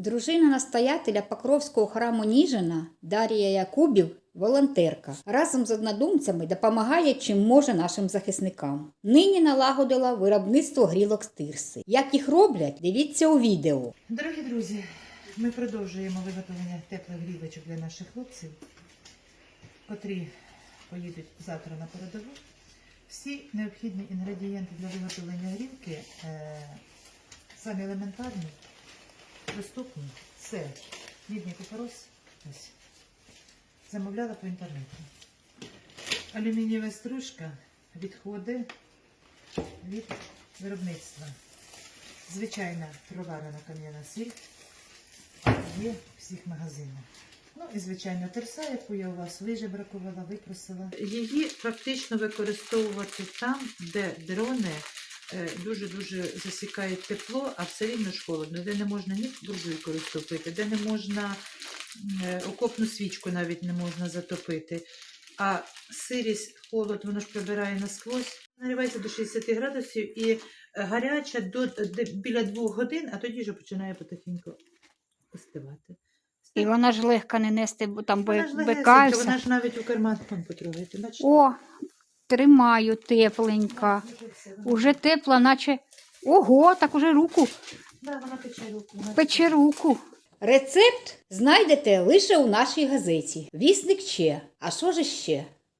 Дружина настоятеля Покровського храму Ніжина Дарія Якубів волонтерка. Разом з однодумцями допомагає чим може нашим захисникам. Нині налагодила виробництво грілок з тирси. Як їх роблять, дивіться у відео. Дорогі друзі, ми продовжуємо виготовлення теплих грілочок для наших хлопців, котрі поїдуть завтра на передову. Всі необхідні інгредієнти для виготовлення грілки е, самі елементарні, доступні. Це мідний купорос. Ось. Замовляла по інтернету. Алюмінієва стружка, відходи від виробництва. Звичайна проварена кам'яна сіль є в всіх магазинах. Ну і звичайно терса, яку я у вас вижебракувала, випросила. Її практично використовувати там, де дрони дуже-дуже засікають тепло, а все рівно ж холодно, де не можна ні буржуйку розтопити, де не можна е, окопну свічку навіть не можна затопити. А сирість, холод, воно ж прибирає насквозь. Наривається до 60 градусів і гаряча до де- біля двох годин, а тоді вже починає потихеньку остивати. І вона ж легко не нести, бо там Вона ж легесенька, вона ж навіть у карман потрогайте. Бачите? О, тримаю тепленька. Уже тепла, наче. Ого, так уже руку. Руку. Пече руку. Рецепт знайдете лише у нашій газеті. Вісник ще. А що ж ще?